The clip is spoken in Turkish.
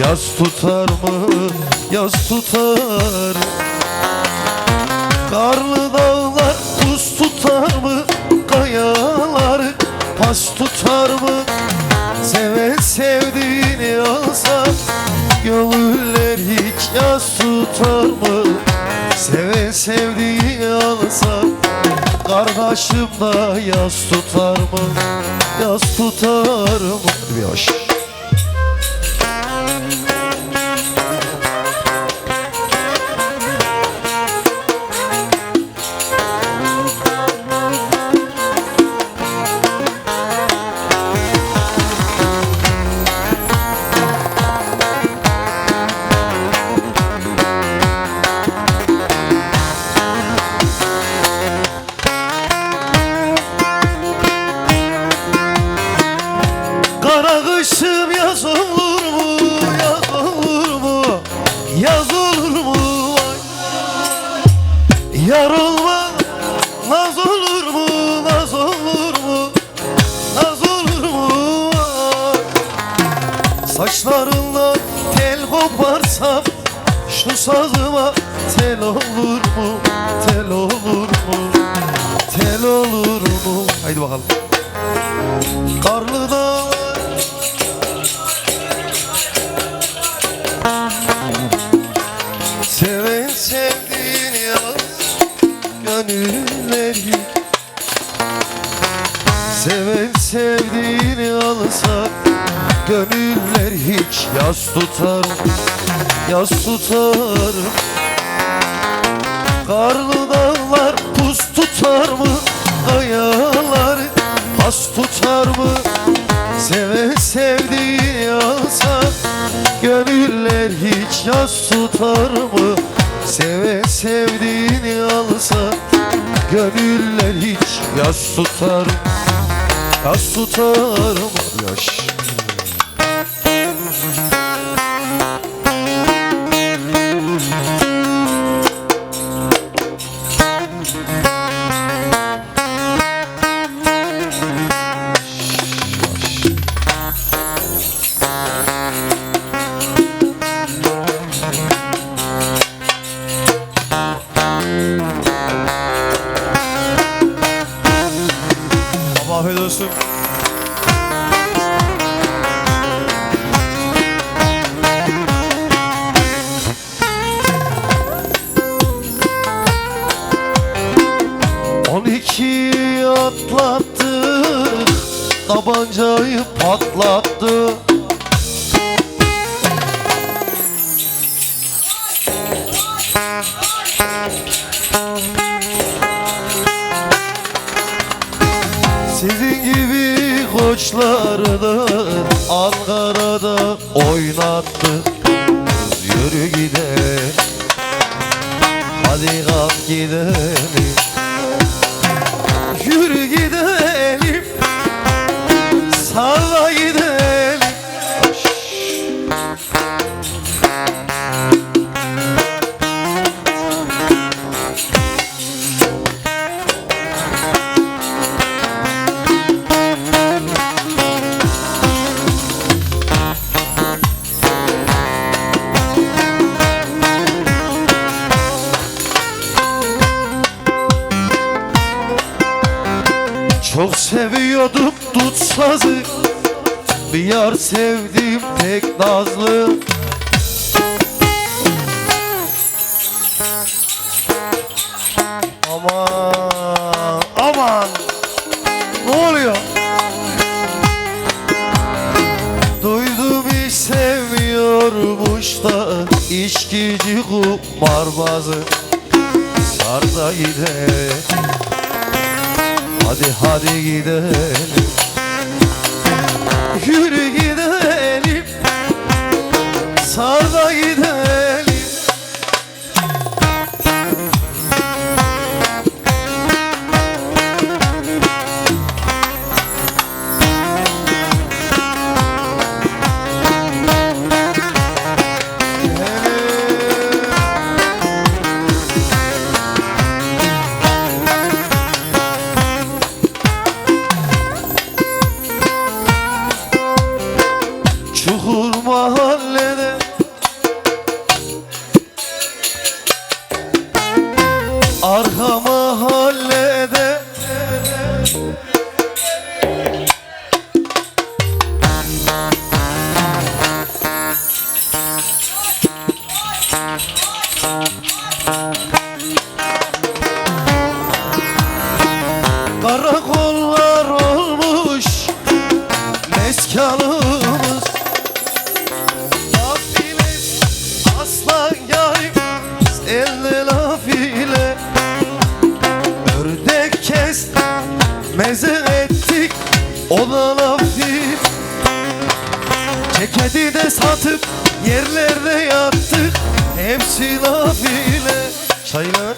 yaz tutar mı? Yaz tutar Karlı dağlar buz tutar mı? Kayalar pas tutar mı? Seven sevdiğini alsa Gönüller hiç yaz tutar mı? Seven sevdiğini alsa Kardeşim da yaz tutar mı? Yaz tutar mı? Bir Yaz olur mu? Vay. Yar olma naz olur mu? Naz olur mu? Naz olur mu? Vay. Saçlarından tel koparsam Şu sazıma tel olur mu? Tel olur mu? Tel olur mu? Haydi bakalım Karlı dağlar hiç yaz tutar Yaz tutar Karlı dağlar buz tutar mı? Kayalar pas tutar mı? Seven sevdiğini alsa Gönüller hiç yaz tutar mı? Seven sevdiğini alsa Gönüller hiç yaz tutar mı? Yaz tutar mı? Yaş. On iki atlattık Tabancayı patlattı. Sizin gibi koçları da Ankara'da oynattı Yürü gidelim. Hadi kalk gidelim Çok seviyordum tut sazı Bir yar sevdim pek nazlı Aman aman Ne oluyor? Duydum hiç sevmiyormuş da İçkici kumarbazı Sar da gidelim Hadi hadi gidelim. Yürü gidelim. Sar da gidelim Arham mahallede Thank you. Ona laf deyip Ceketi de satıp yerlerde yattık Hepsi nafile Çaylar.